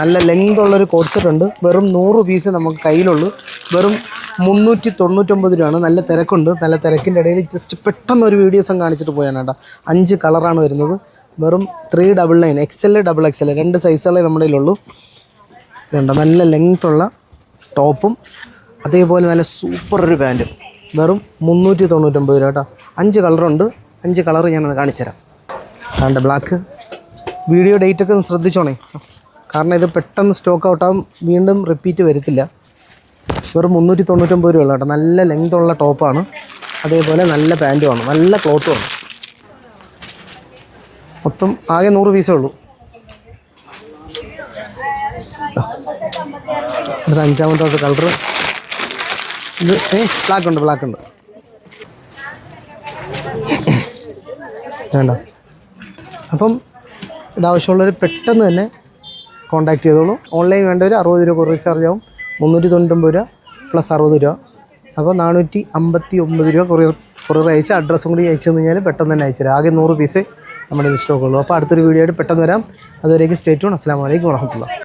നല്ല ലെങ്ത് ഉള്ളൊരു code set ഉണ്ട്. വെറും നൂറ് പീസ് നമുക്ക് കയ്യിലുള്ളൂ. വെറും മുന്നൂറ്റി തൊണ്ണൂറ്റൊമ്പത് രൂപയാണ്. നല്ല തിരക്കുണ്ട്. നല്ല തിരക്കിന്റെ ഇടയിൽ ജസ്റ്റ് പെട്ടെന്ന് ഒരു വീഡിയോസും കാണിച്ചിട്ട് പോയാണ് കേട്ടോ. അഞ്ച് കളറാണ് വരുന്നത്. വെറും three double nine X L double X L രണ്ട് സൈസുകളെ നമ്മുടെ കയ്യിലുള്ളൂ. ഇതുണ്ട്? നല്ല ലെങ്ത് ഉള്ള ടോപ്പും അതേപോലെ നല്ല സൂപ്പർ ഒരു പാന്റും വെറും മുന്നൂറ്റി തൊണ്ണൂറ്റൊമ്പത് രൂപ കേട്ടോ. അഞ്ച് കളറുണ്ട് അഞ്ച് കളർ ഞാനത് കാണിച്ചു തരാം കണ്ട ബ്ലാക്ക് വീഡിയോ ഡേറ്റൊക്കെ ഒന്ന് ശ്രദ്ധിച്ചോണേ. കാരണം ഇത് പെട്ടെന്ന് സ്റ്റോക്ക് ഔട്ടാകും വീണ്ടും റിപ്പീറ്റ് വരത്തില്ല. വെറും മുന്നൂറ്റി തൊണ്ണൂറ്റൊമ്പത് രൂപ കേട്ടോ. നല്ല ലെങ്ത് ഉള്ള ടോപ്പാണ് അതേപോലെ നല്ല പാന്റുമാണ് നല്ല ക്ലോത്തുമാണ് മൊത്തം ആകെ നൂറ് പീസേ ഉള്ളൂ. അടുത്ത അഞ്ചാമത്തെ കളർ ഇത് ഏ ബ്ലാക്ക് ഉണ്ട് ബ്ലാക്ക് ഉണ്ട്. വേണ്ട. അപ്പം ഇതാവശ്യമുള്ളവർ പെട്ടെന്ന് തന്നെ കോൺടാക്ട് ചെയ്തോളൂ. ഓൺലൈൻ വേണ്ടവർ അറുപത് രൂപ കുറച്ച് ചാർജ് ആവും. മുന്നൂറ്റി തൊണ്ണൂറ്റൊമ്പത് രൂപ പ്ലസ് അറുപത് രൂപ. അപ്പോൾ നാനൂറ്റി അമ്പത്തി ഒമ്പത് രൂപ കൊറിയർ കൊറിയർ അയച്ച് അഡ്രസ്സും കൂടി അയച്ചു കഴിഞ്ഞാൽ പെട്ടെന്ന് തന്നെ അയച്ചു തരാം ആകെ നൂറ് പീസ് നമ്മുടെ സ്റ്റോക്കുള്ളൂ അപ്പോൾ അടുത്തൊരു വീഡിയോ ആയിട്ട് പെട്ടെന്ന് വരാം. അതുവരേക്കും സ്റ്റേറ്റ് അസ്സാം വലൈക്കും വാഹമത്തുള്ള